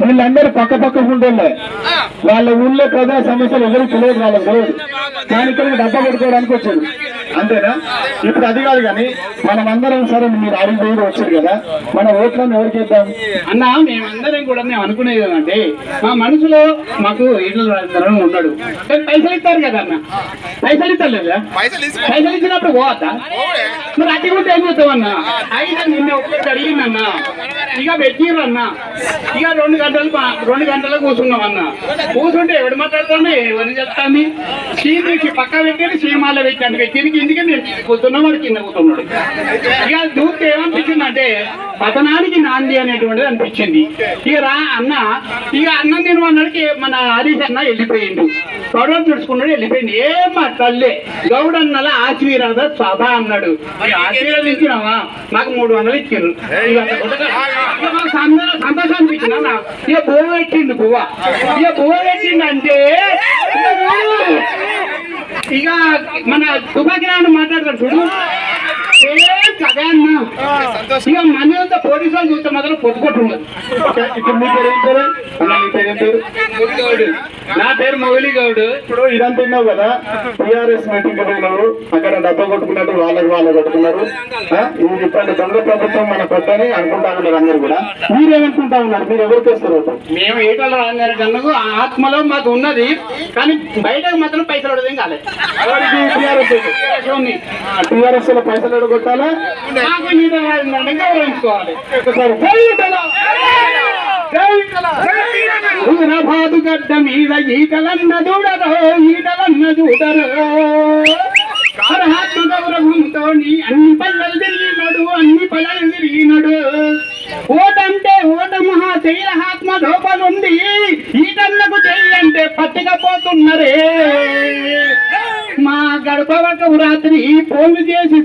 వీళ్ళందరూ పక్క పక్క ఉంటుండే వాళ్ళ ఊళ్ళో ప్రజా సమస్యలు ఎవరికి తెలియదు వాళ్ళకి తెలియదు కానీ ఇక్కడ డబ్బా కొట్టుకోవడానికి వచ్చారు. అంతేనా? ఇప్పుడు అది కాదు కానీ మనం అందరం సరే మీరు అడిగి వేరు వచ్చారు కదా. మన ఓట్లను ఎవరికి ఇద్దాం అన్న మేమందరం కూడా మేము అనుకునేది ఏంటంటే మా మనసులో మాకు ఈటల రాజేంద్ర ఉన్నాడు. పైసలు ఇస్తారు కదా అన్న? పైసలు ఇస్తారు లేదా? పైసలు ఇచ్చినప్పుడు పోవద్దా? మరి అట్టి కూడా ఏం చేస్తామన్నా అయితే నిన్న ఒక్కటి అడిగిందన్న ఇక పెట్టిరన్న ఇక రెండు గంటలు రెండు గంటలకు కూర్చున్నాం అన్న. కూర్చుంటే ఎవడు మాట్లాడుతాను ఎవరిని చెప్తాను సీనికి పక్క పెట్టి సీమాల పెట్టాను. పెట్టిన కిందికి నేను కూర్చున్నా వాడు కింద కూర్చున్నాడు. ఇక దూస్తే ఏమనిపించింది అంటే పతనానికి నాంది అనేటువంటిది అనిపించింది. ఇక రా అన్న ఇక అన్నం తినమన్నాడికి మన హరీష్ అన్న వెళ్ళిపోయిండు. గౌడవ చూసుకున్నాడు వెళ్ళిపోయింది ఏమా తల్లే గౌడన్నల ఆశీర్వాద సభ అన్నాడు. ఆశీర్వదించినావా? నాకు మూడు వందలు ఇచ్చారు సంతోషం అనిపించింది అన్న ఇక బువ్వ పెట్టిండు బువ్వ ఇక బువ్వ పెట్టిండు అంటే ఇక మన తుపాకిరాను మాట్లాడతాడు చూడు. ఇక మన అంతా పోలీసు వాళ్ళు చూస్తే మాత్రం పొట్టుకొట్టున్నారు ఓకే, ఇప్పుడు మీ పేరు ఏం పేరు? అన్న మీ పేరు ఏం పేరు? గౌడ్. నా పేరు మొగలి గౌడ్. ఇప్పుడు ఇదంతా విన్నావు కదా? టిఆర్ఎస్ మీటింగ్ పోయినారు అక్కడ డబ్బా కొట్టుకున్నట్టు వాళ్ళకి వాళ్ళు కొట్టుకున్నారు. ఇది ఇప్పటి దొంగ ప్రభుత్వం మన కొట్టని అనుకుంటా ఉన్నారు అందరు కూడా. మీరేమనుకుంటా ఉన్నారు? మీరు ఎవరికి వస్తారు? మేము ఈటల రాజారి కన్నుకు ఆ ఆత్మలో మాకు ఉన్నది కానీ బయటకు మాత్రం పైసలు పడదేం కాలేదు టిఆర్ఎస్. టిఆర్ఎస్లో పైసలు ఎడగొట్టాలా మాకు ఈటల రాజేంద్ర గౌరవించుకోవాలి ఒకసారి జై గడ్డ మీద ఈటలన్న దూడరో ఈటలన్న దూడరో అర్హాత్మ గౌరవంతో అన్ని పల్లెలు తిరిగినడు అన్ని పల్లెలు తిరిగినడు ఓటంటే ఓట మహా శైలహాత్మ లోపలుంది ఈటలకు చెయ్యంటే పట్టుకపోతున్నరే మా గడప ఒక రాత్రి ఫోన్లు చేసి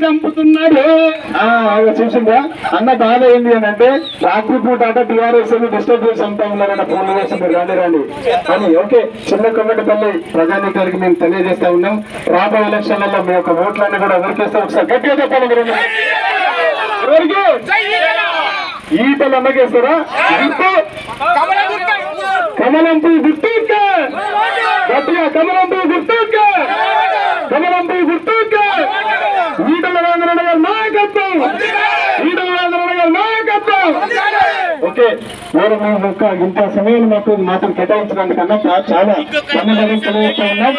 అలా చూసిందా అన్న బాధ ఏంటి అని అంటే రాత్రి పూట అట టిఆర్ఎస్ డిస్టర్బ్ చేసి అంటా ఉన్నారన్న ఫోన్ చేసి మీరు రండి రండి. అని ఓకే చిన్న కొమ్మటిపల్లి ప్రజానీకానికి మేము తెలియజేస్తా ఉన్నాం. రాబోయే ఎలక్షన్లలో మీ యొక్క ఓట్లన్నీ కూడా ఎవరికేస్తే ఒకసారి గట్టిగా చెప్పాలి మీరు. ఎవరికి? ఈటలు అన్నకేస్తారా గుర్తు కమలం పువ్వు గుర్తు గట్టిగా కమలం పువ్వు గుర్తు. ఓకే. మీరు మీ యొక్క ఇంత సమయం మాకు మాత్రం కేటాయించడానికన్నా చాలా ధన్యవాదాలు తెలియజేస్తా ఉన్నాం.